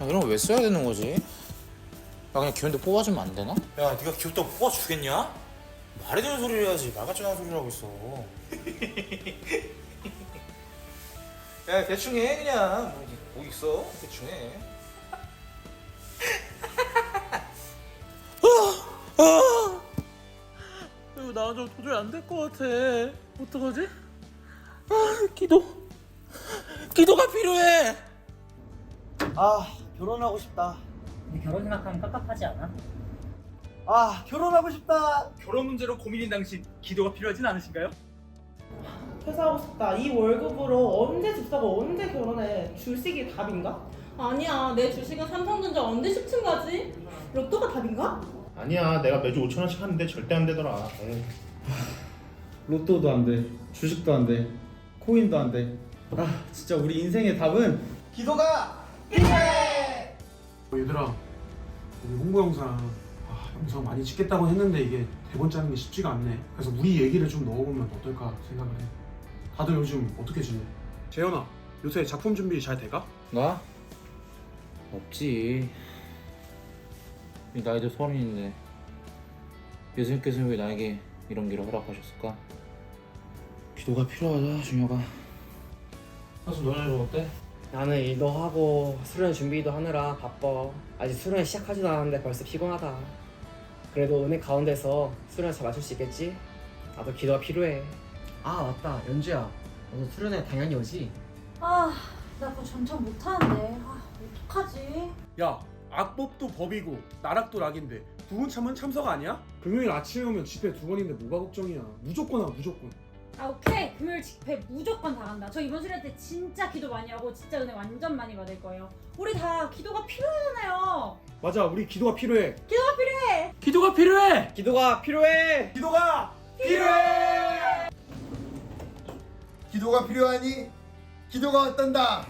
야, 이런 거 왜 써야 되는 거지? 나 그냥 기운도 뽑아주면 안 되나? 야, 네가 귀엽다고 뽑아 주겠냐? 말이 되는 소리를 해야지. 말 같지 않은 소리를 하고 있어. 야, 대충 해 그냥. 뭐, 뭐 있어? 대충 해. 이거 나 좀 도저히 안 될 것 같아. 어떡하지? 아, 기도. 기도가 필요해. 아 결혼하고 싶다 근데 결혼 생각하면 깝깝하지 않아? 아 결혼하고 싶다 결혼 문제로 고민인 당신 기도가 필요하진 않으신가요? 퇴사하고 싶다. 이 월급으로 언제 집 사고 언제 결혼해? 주식이 답인가? 아니야 내 주식은 삼성전자 언제 10층 가지? 로또가 답인가? 아니야 내가 매주 5천 원씩 하는데 절대 안 되더라 에이. 로또도 안 돼, 주식도 안 돼, 코인도 안 돼. 아, 진짜 우리 인생의 답은 기도가 어, 얘들아 우리 홍보 영상 아, 영상 많이 찍겠다고 했는데 이게 대본 짜는 게 쉽지가 않네 그래서 우리 얘기를 좀 넣어보면 어떨까 생각을 해 다들 요즘 어떻게 지내? 재현아 요새 작품 준비 잘 돼가? 나? 없지. 이 나이도 서른인데 예수님께서 왜 나에게 이런 길을 허락하셨을까? 기도가 필요하다, 준혁아. 사수 너네 는 어때? 나는 일도 하고 수련 준비도 하느라 바빠. 아직 수련 시작하지도 않았는데 벌써 피곤하다. 그래도 은혜 가운데서 수련 잘 마칠 수 있겠지? 나도 기도가 필요해. 아 맞다 연주야. 너도 수련회 당연히 오지? 아 나 그거 전참 못하는데 아 어떡하지? 야 악법도 법이고 나락도 락인데 구분 참은 참석 아니야? 금요일 아침에 오면 집회 두 번인데 뭐가 걱정이야 무조건 와 무조건 아 오케이. 금요일 집회 무조건 다 간다. 저 이번 수련 때 진짜 기도 많이 하고 진짜 은혜 완전 많이 받을 거예요. 우리 다 기도가 필요하잖아요. 맞아. 우리 기도가 필요해. 기도가 필요해. 기도가 필요해! 기도가 필요해. 기도가 필요해. 기도가 필요하니 기도가 어떤다